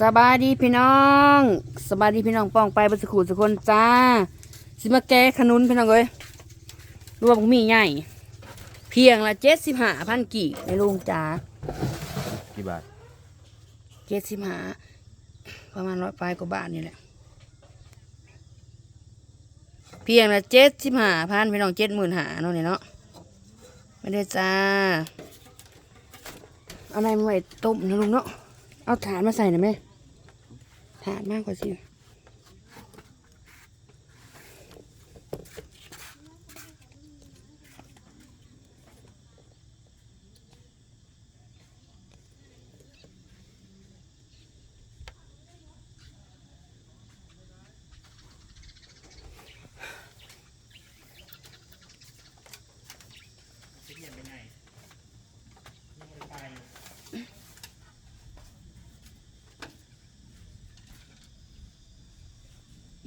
สบายดีพี่น้องสบายดีพี่น้องป้องไปบนสกูสุคนจ้าสิมาแก้ขนุนพี่น้องเอ้ยรวมมีใหญ่ เพียงละเจ็ดสิบห้าพันกี่ในลุงจ้ากี่บาทเจ็ดสิบห้าประมาณร้อยปลายกว่าบาทนี่แหละ เพียงละเจ็ดสิบห้าพันพี่น้องเจ็ดหมื่นหาเนาะนี่เนาะไม่ได้จ้าเอาอะไรมาไว้ต้มนะลุงเนาะเอาถาดมาใส่หน่อยไหม ถาดมากกว่าสิ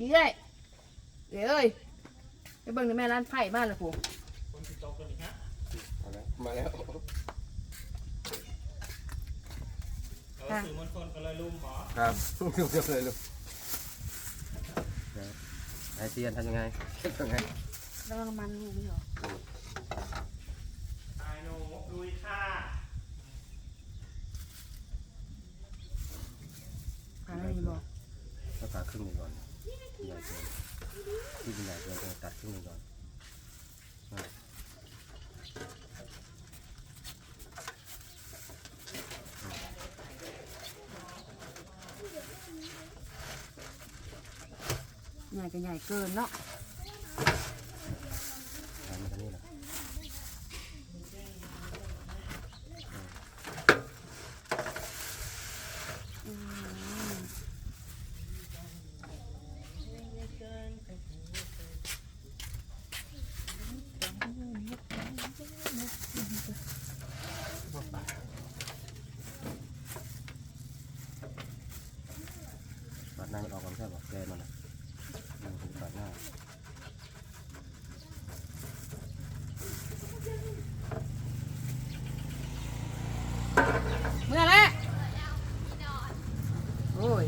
นี่ได้เดี๋ยวเอ้ยไปเบิ่งในแม่ร้านไผ่บ้านละผูมาแล้วค่ะสื่อมวลชนก็เลยลุมหมอครับเรียบเลยลูกไอเตียนทำยังไงทำยังไงแล้วก็น้ำมันลูกนี่เหรอตายโนลุยค่ะผ่านอะไรนี่บอกก็ตัดครึ่งหนึ่งก่อนใหญ่เกินที่เป็นใหญ่เกินก็ตัดครึ่งหนึ่งก่อน ใหญ่ก็ใหญ่เกินเนาะ ทำมันนี้แหละ ปัดหน้า มันออกก่อนใช่ป่ะแกนมันอะมันเป็นปัดหน้าเมื่อแล้วโอ้ย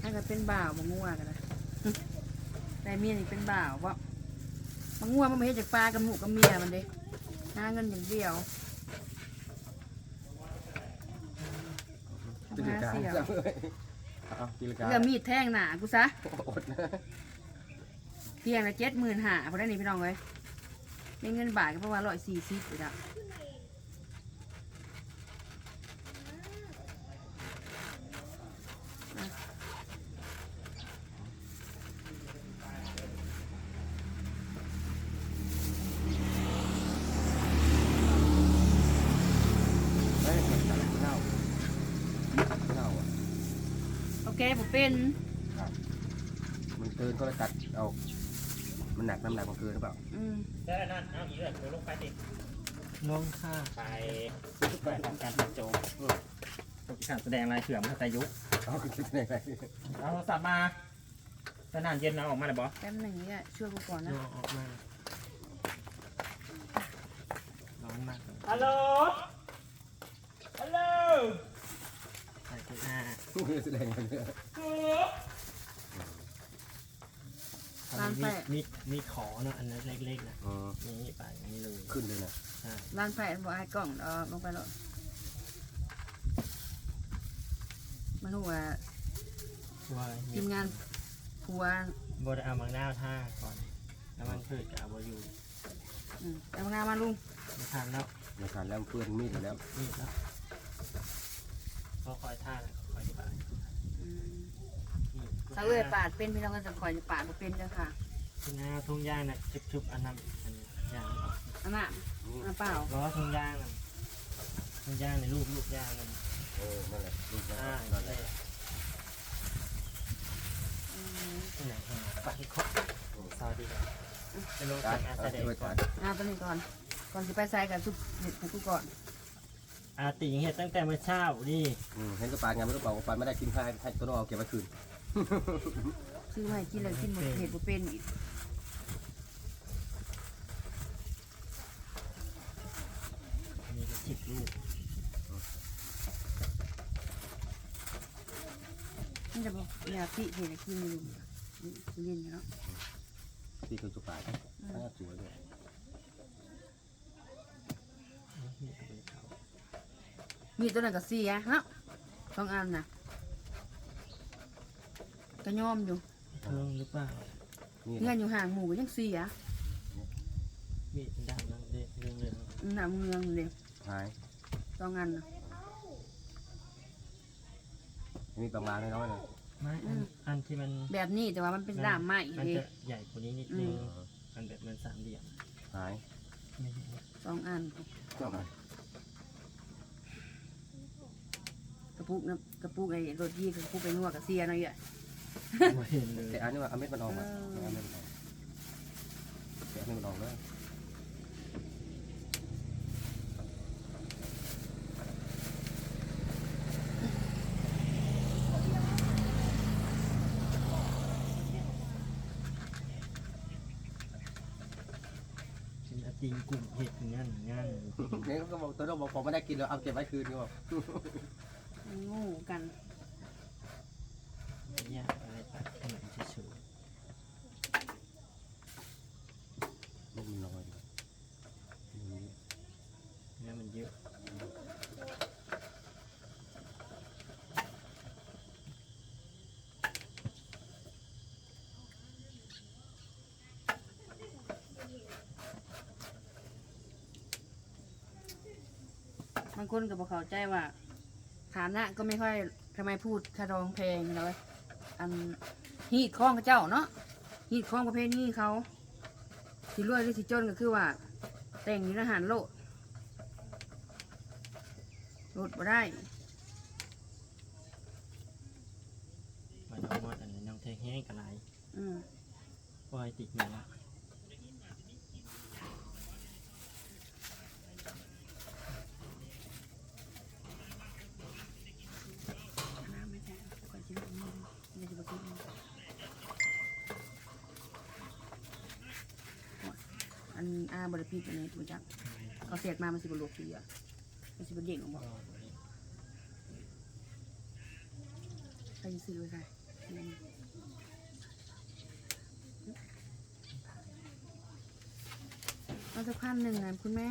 ถ้าเกิดเป็นบ่าวมางัวกันนะแต่เมียนี่เป็นบ่าวเพราะมางัวมันไม่ให้จากปลากับหมูกับเมียมันเด้หาเงินอย่างเดียว ตีลังกาเอาตีลังกาเรือมีดแทงหนากูซะอดนะเตียงละเจ็ดหมื่นหาพอได้นี่พี่น้องเลยในเงินบาทก็ประมาณร้อยสี่สิบเลยจ้ะ เฮ้ยมันตัดเน่าเน่าอะ โอเคผมเป็น มันเกินก็เลยตัดเอา มันหนักน้ำหนักมันเกินหรือเปล่าอืมได้แล้วนั่นเอาอีกแบบเดี๋ยวลงไปดิลงค่ะไปไปทำการตัดโจมตัวที่ขาดแสดงลายเขื่อมแต่ยุเอาคือคิดยังไงเอาโทรศัพท์มาตอนนั้นเย็นเอาออกมาเลยบอสแป๊บหนึ่งเนี่ยช่วยกูก่อนนะออกมาร้อนมากฮัลโหล ฮัลโหล ใส่ที่หน้าแสดงมันเนี่ยร้านแปะมีมีขอเนาะอันนั้นเล็กๆนะอืมนี่ไปอย่างนี้เลยขึ้นเลยนะใช่ร้านแปะบอกให้กล่องเออลงไปแล้วมันรู้ว่าว่าทีมงานผัวบไดเอามังนาวท่าก่อนแล้วมันพืชกับเอาบอยู่อืมเอางานมาลุงไม่ทานแล้วในการแล้วเพื่อนมีดอยู่แล้ว นี่แล้วก็คอยท่าแล้วก็คอยไป อืม นี่ถ้าเอ้ยปาดเป็นพี่น้องก็จะคอยปาดบ่เป็นเด้อค่ะทุ่งนาทุ่งย่างน่ะชุบๆอันนั้นอันนี้ย่างอันน่ะอันเปล่าล้อทุ่งย่างน่ะทุ่งย่างในรูปรูปย่างนั่นเออนั่นแหละลูกนะอ่านั่นั่นนแหแหละละอืมที่ไหนที่ไหนปักที่ครบสวัสดีครับจะลงตัจาดกอาเอาแสดงช่วยก่อตันดเอาตัวนี้ก่อน ก่อนสิไปใส่กับซุปเห็ดกูก่อนอาติงเห็ดตั้งแต่เมื่อเช้านี่อืมเห็นกระปางงานไม่รู้เปล่าปานไม่ได้กินข้าวให้ตัวน้องเอาเก็บไว้คืน ซื้อไาให้กินแล้วกินหมดเห็ดบ่เป็นอีกมีกระบลูกนี่จะบอกยาพี่เห็ดกินอยู่เย็นเนาะนี่คือสุปายภาพสวยเลยมีตัวนั้นก็เสียเนาะสองอันนะ ก็ยอมอยู่เพิ่งหรือเปล่านี่เงื่อนอยู่ห่างหมู่ก็ยังเสียมีดดำนั่งเด็กเรื่องเรื่องหน้าเมืองเลยหายสองอันน่ะมีประมาณน้อยๆเลยไม่อันอันที่มันแบบนี้แต่ว่ามันเป็นด้ามไม้มันเอจะใหญ่กว่านี้นิดนึงอันแบบมันสามเหลี่ยมหายไม่เห็นสองอันเจ้ากันกระปุกนะกระปุกไอ้รถยี่กระปุกไปนวดกับเสียหน่อยอะ ไม่เห็นเลยแต่อันนี้ว่าเอาเม็ดมันออกมาเออเอาเม็ดมันออกแกะเม็ดมันออกเลยเป็นอาติงกลุ่มเห็ดอย่างนั้นอย่างนั้นนี่ก็บอกตัวเราบอกผมไม่ได้กินแล้วเอาเก็บไว้คืนดีกว่าโงูกัน ยากอะไรตัดขนมเฉย เม็ดมันน้อยดีนี่ ๆเนี่ยมันเยอะ บางคนก็บอกเข้าใจว่า ฐานะก็ไม่ค่อยทำไมพูดคารองเพลงเลยอันฮีดข้องเขาเจ้าเนาะฮีดข้องประเภทนี้เขาสิรวยหรือสิจนก็คือว่า แต่งอยู่ในอาหารโลดโลดบ่ได้มันเอาหมดอันนี้น้องแทงแห้งกระไรอืมปล่อยติดมาละ น้ำไม่ใช่ก่อนจะลงมือเดี๋ยวจะไปกิน อันอาบริพีกันนี้ถูกจักเขาเสียดมามันสิบลวกทีอะมันสิบเด้งออกบอกใครจะซื้อไว้ใครเอาสักพันหนึ่งนะคุณแม่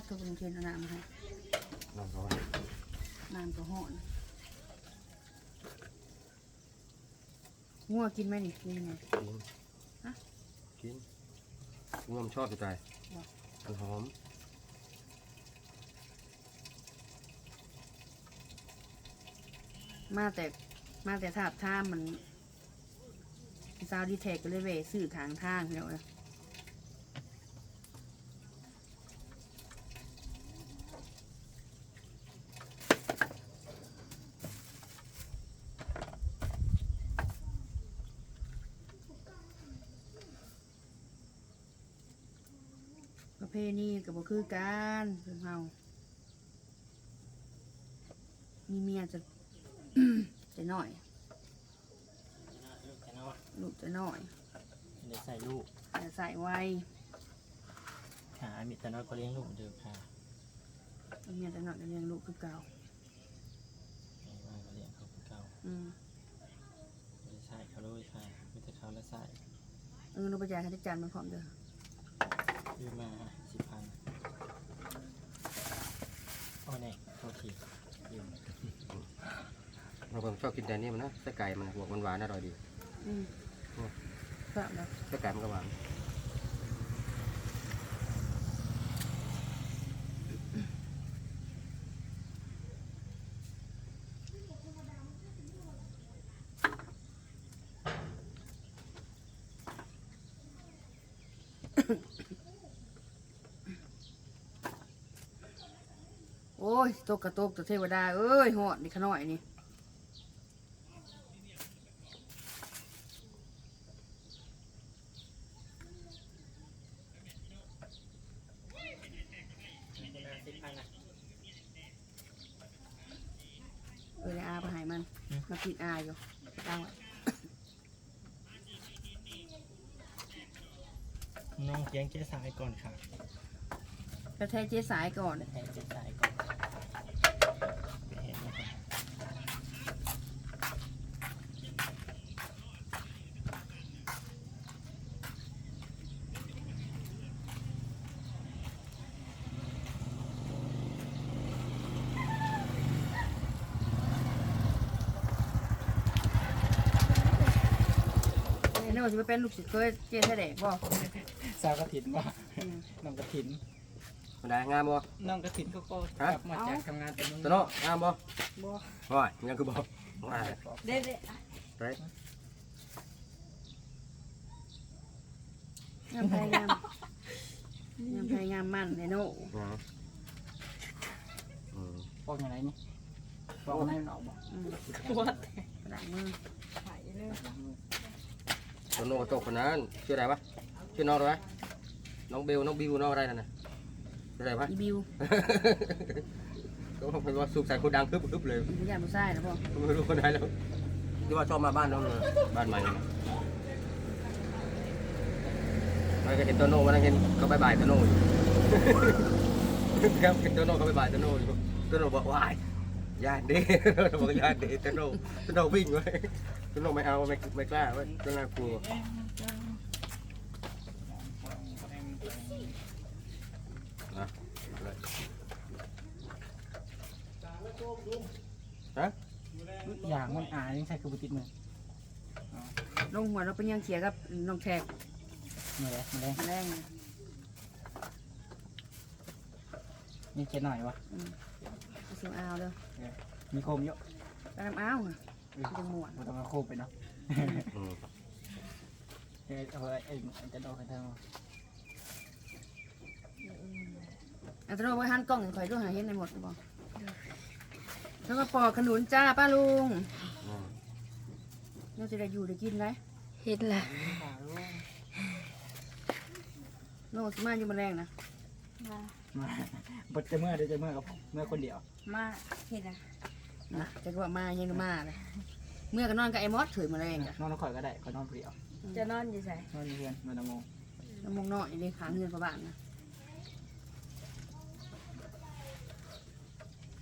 ป้าตัวเป็นเทียนเอาน้ำมาให้น้ำร้อนน้ำก็ห่อนงัวกินไหมนี่กินยังไง กินฮะ กินงวมนชอบจะตายหรอมันหอมมาแต่มาแต่ถาบท่ามมันซาวดีแท็กก็เลยเวสื่อทางทางแล้วนะ เพณีกับบ่คือกันเพิ่นเฮามีเมียจะ จะหน่อย ลูกแค่นอนลูกจะหน่อยเดี๋ยวใส่ลูกอย่าใส่ไว้ขามีแต่น้อยก็เลี้ยงลูกเดิมค่ะเมียจะหน่อยจะเลี้ยงลูกคือเก่าไอ้ว่าก็เลี้ยงเขาคือเก่าอืมไม่ได้ใส่เขาเลยค่ะไม่แต่เขาแล้วใส่เออลูกปัญญายค่าใช้จ่ายมันพร้อมเด้อยืมมาสิบพันโอ้ เนี่ยโทษทียืมเราผมชอบกินแต่นี่มันนะไส้ไก่มันบวกหวานๆอร่อยดีอืมโอ้ก็แล้วไส้ไก่มันก็หวาน โอ้ยตกกระตกตัวเทวดา เอ้ยหอดนี่ขน้อยนี่เอ้ยอาไปหายมันมากิดอาอยู่เอาน้องเคียงเจ๊สายก่อนค่ะ กระเทยเจ๊สายก่อนแทนเจ๊สายก่อนเห็นไหมครับนี่ว่าจะไปเป็นลูกศิษย์เคยเจ๊แสดงบ่สาวกระถินว่าน้องกระถิน มันได้งามบ่น้องกระถินก็ก็กฮะลับมาจากทำงานแต่เมืองตะโน่งามบ่บ่ว้ายยังคือบ่ว้ายเด็ดเด็ดไปงามพยายามงามพยายามมั่นเลยโน่อืมอืมปอกอย่างไรนี่ปอกในหนอกบอกอืมวัดกระดังมือตะโน่โตคนนั้นชื่ออะไรวะชื่อน้องอะไรวะน้องเบลน้องบิวน้องอะไรนั่นน่ะ ชื่ออะไรวะอีบิวก็เป็นว่าสุขใส่คนดังคึบคึบเลยผู้ใหญ่ผู้ชายนะพ่อไม่รู้คนไหนแล้วที่ว่าชอบมาบ้านน้องเลยบ้านใหม่นะไม่ก็เห็นโตโน่วันนั้นเห็นเขาบายบายโตโน่อยู่ครับเห็นโตโน่เขาบายบายโตโน่อยู่โตโน่บอกว้ายญาติเด้โตโน่บอกญาติเด้โตโน่โตโน่วิ่งไว้โตโน่ไม่เอาไม่ไม่กล้าไว้โตโน่กลัวนะเลย ฮะอย่างมันอายยังใช่คือบุติดมือลงหัวเราเป็นยังเขียกับน้องแขกนี่แหละมาเลยมาแรงนะนี่เจ๊หน่อยวะอืมเอาเสียงอ้าวเด้อมีโคมเยอะกระดำอ้าวน่ะจังหมวนมันต้องมาโคมไปเนาะอืมเอ้ยเอาไว้เอ้ยจะโดนกันเท่าอันตรายไว้หันกล้องคอยด้วยหาเห็นในหมดหรือเปล่า แล้วก็ปอกขนุนจ้าป้าลุงอืมเราจะได้อยู่ได้กินไหมเฮ็ดละโน่สิมาอยู่มาแรงนะมามาบดจะเมื่อเดี๋ยวจะเมื่อกับเมื่อคนเดียว มาเฮ็ดละนะจะก็ว่ามายังก็มาเลยเมื่อก็นอนกับไอ้มอสเถยมาแรงจ้ะนอนน้องข่อยก็ได้ข่อยนอนเปลี่ยวจะนอนอยู่ไสนอนอยู่เพื่อนมาตะโมงน้ำมงน้อยเลยขางเงินประบาทนะ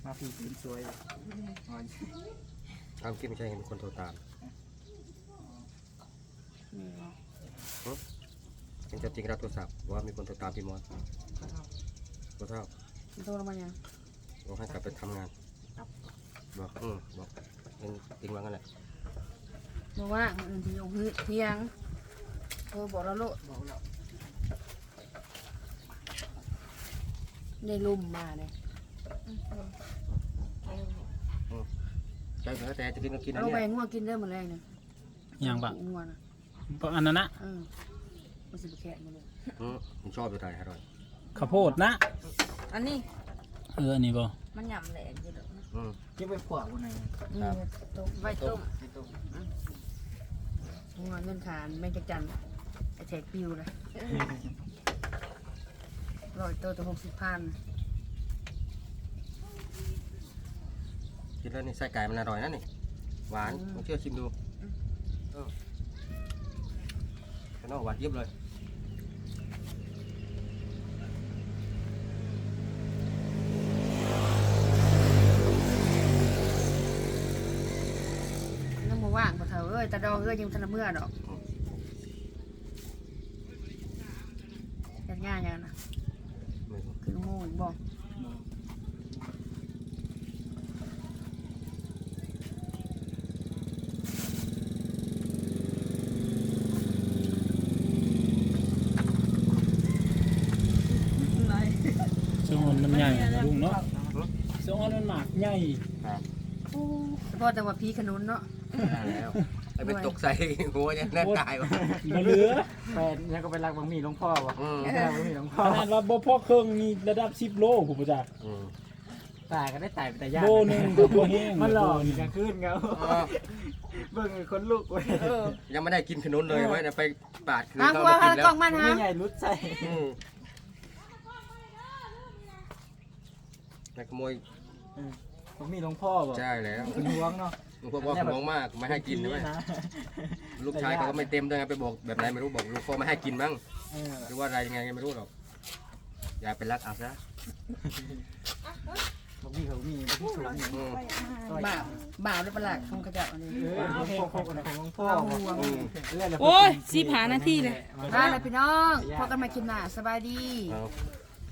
มาผีปืนสวยเลยนอนทำคลิปไม่ใช่เห็นคนโทรตามเห็นจะจริงรับโทรศัพท์ว่ามีคนโทรตามพี่มอสก็เท่ามันโทรมายังบอกให้กลับไปทำงาน บอกอืมบอกเองจริงว่างั้นแหละบอกว่าอื่นที่ลงพื้นเที่ยงโทรบอกเราโลดบอกแล้วได้ลุ่มมาเลย ใจเหนือแต่จะกินก็กินนะเราเนี่ไปยงัวกินเด้อมาแรงเนี่ยอย่างบะงัวนะเพราะอันนั้นนะเออมันสิบแขกมาเลยอืมผมชอบอยู่ไทยอร่อยข้าวโพดนะอันนี้เอออันนี้บ่มันหย่ำแหลกอยู่ดอกอืมเก็บไว้ขวางบนไหนนี่ต้มไว้ต้มไอ้ตุ้มงัวเงินขานแม่งจะจันไอ้แขกปิวเลยร้อยตัวตัวหกสิบพัน กินแล้วนี่ไส้ไก่มันอร่อยนะนี่ หวานลองเชื่อชิมดูเออข้างนอกหวานเยียบเลยน้ำมาว่างกว่าเธอเอ้ยตาดองเอ้ยยังทันละเมื่อดอกยังง่ายยังนะไม่รู้คือโม่อีกบอก ซึ่งมั นใหญ่นะลุงเนาะซึ่งมันหมากใหญ่ครับพอแต่ว่าพีขนุนเนาะได้แล้วไอ้เป็นตกใส่หัวยังแน่ตายวะบ่เหลือแฟนยังก็ไปรักบางมีหลวงพ่อวะอืมรักบางมีหลวงพ่อขนาดว่าบ่พอเครื่องมีระดับ10โลผมบ่จักอืมตายก็ได้ตายไปแต่ยากโลหนึงก็บ่แห้งมันหลอกโลอีนึกงกลางคืนเงาอ๋อเบิ่งไอ้คนลูกเว้ยยังไม่ได้กินขนุนเลยไว้นะไปปาดคืนอ้าวเขาว่ามากินแล้กล้อวงมันไม่ฮะใหญ่รุดใส่ อืมไปขโมยผมมีหลวงพ่อบ่ใช่แล้วเป็นห่วงเนาะลุงพ่อบอกของมากไม่ให้กินนะเว้ยลูกชายเขาก็ไม่เต็มด้วยไงไปบอกแบบไหนไม่รู้บอกลูกพ่อไม่ให้กินมั้งเออหรือว่าอะไรยังไงก็ไม่รู้หรอกอย่าไปรักเอาซะบอกมีเขามีบอกมีสูงอืมบ่าวบ่าวได้ประหลาดคงกระเจับอันนี้เออของพ่อของของพ่ออืมโอ้ยสิบหานาทีเลยมาเลยพี่น้องพอกันมากินหน้าสบายดีเอา